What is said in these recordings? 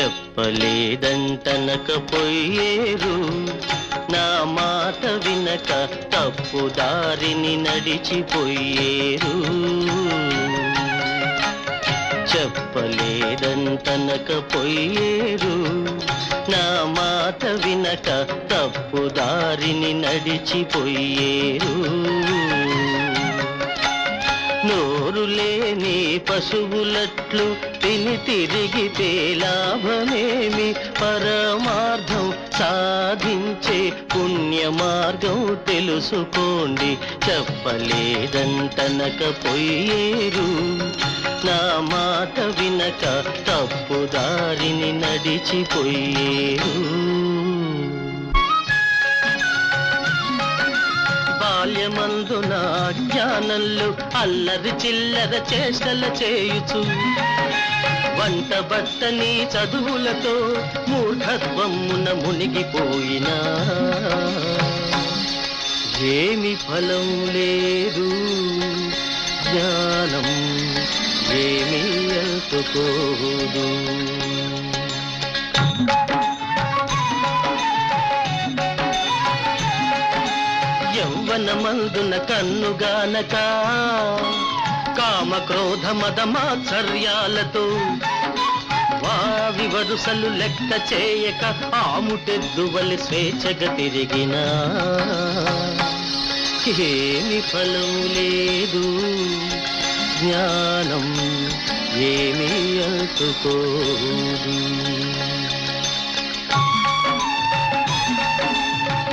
చెప్పలేదంటనకపోయేరు. నా మాట వినక తప్పు దారిని నడిచిపోయేరు. చెప్పలేదంటనకపోయేరు. నా మాట వినక తప్పు దారిని నడిచిపోయేరు. నోరు లేని పశువులట్లు తిని తిరిగితే లాభమేమి? పరమార్థం సాధించే పుణ్య మార్గం తెలుసుకోండి చెప్పలేదంటనకపోయేరు నా మాట వినక తప్పు దారిని నడిచిపోయేరు. బాల్యమందున జ్ఞానంలో అల్లరి చిల్లర చేష్టల చేయుచు. వంట బట్టని చదువులతో మూర్ఖత్వమున మునిగిపోయినా. ఏమి ఫలం లేదు జ్ఞానం ఏమీ అందుకోదు యౌవనమందున కన్నుగానక కామ క్రోధ మద మాత్సర్యాలతో వావి వరుసలు లెక్క చేయక ఆముటెద్దువలి స్వేచ్ఛగ తిరిగినా. ఏమి ఫలం లేదు జ్ఞానం ఏమీ అంటుకోదు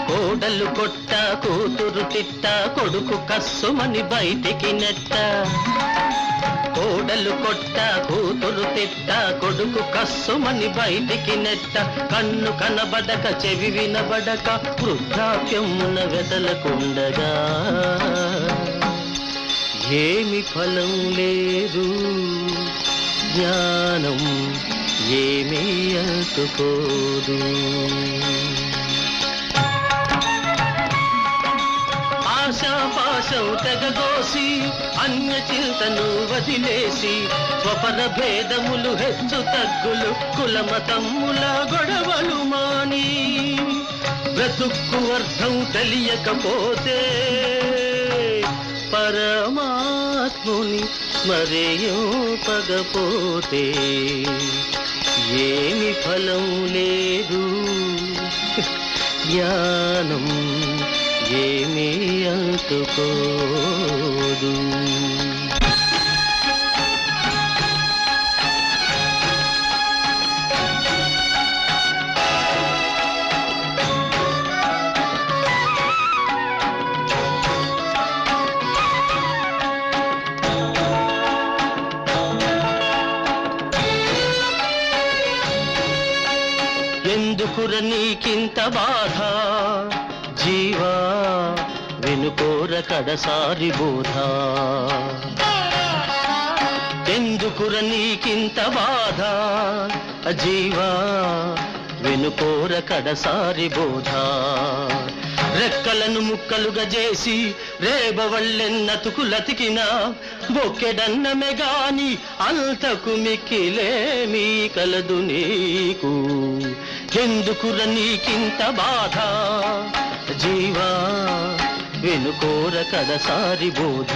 కోడలు కొట్ట కూతురు తిట్ట కొడుకు కస్సుమని బయటికి నెట్ట. కోడలు కొట్ట కూతురు తిట్ట కొడుకు కస్సుమని బయటికి నెట్ట. కన్ను కనబడక చెవి వినబడక వృద్ధాప్యమున వెదలకుండగా. ఏమి ఫలం లేదు జ్ఞానం ఏమీ అందుకోదు ఆశాపాశం తెగదోసి అన్య చింతను వదిలేసి స్వపర భేదములు హెచ్చు తగ్గులు కులమతమ్ముల గొడవలు మాని. బ్రతుక్కు అర్థం తెలియకపోతే పరమాత్ముని స్మరేయోపగపోతే ఏమి ఫలం లేదు. జ్ఞానం ఏమీ అంటుకోదు. ఎందుకుర నీకింత బాధ? జీవా వెనుకోర కడసారి బోధ. ఎందుకుర నీకింత బాధ? జీవా వెనుకోర కడసారి బోధ. రెక్కలను ముక్కలుగా చేసి రేబవళ్ళెన్నతుకులతికిన బొక్కెడన్న మెగాని అంతకు మిక్కిలేమీ కలదు నీకు. ఎందుకుర నీకింత బాధ? జీవా వెనుకోర కదసారి బోధ.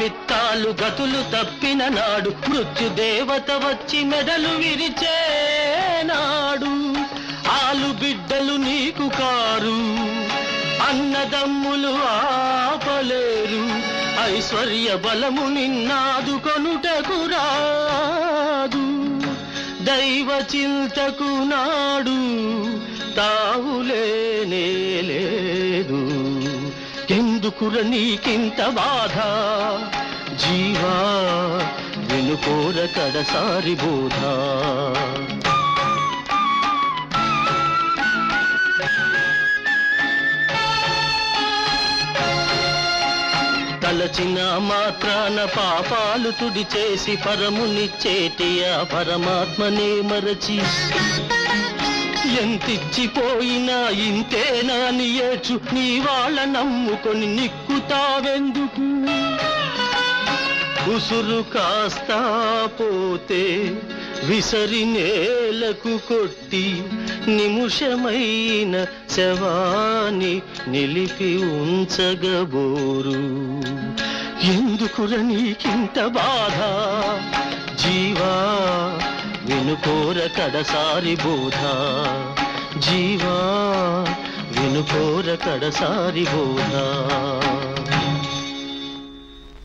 పిత్తాలు గతులు తప్పిన నాడు మృత్యుదేవత వచ్చి మెడలు విరిచే నాడు. ఆలు బిడ్డలు నీకు కారు అన్నదమ్ములు ఆ ఐశ్వర్య బలము నిన్నాదు కొనుటకు రాదు. దైవ చింతకు నాడు తావులేనేలేదు ఎందుకుర నీకింత బాధ? జీవా వెనుకోర కడసారి బోధ. తలచిన మాత్రాన పాపాలు తుడి చేసి పరమునిచ్చేటి ఆ పరమాత్మనే మరచి. ఎంతిచ్చిపోయినా ఇంతేనా నియచు నీ వాళ్ళ నమ్ముకొని నిక్కుతావెందుకు ఉసురు కాస్తా పోతే విసరి నేలకు కొట్టి నిముషమైన శవాన్ని నిలిపి ఉంచగబోరు. ఎందుకుర నీకింత బాధ? జీవా వినుకోర కడసారి బోధ. జీవా వినుకోర కడసారి బోధ.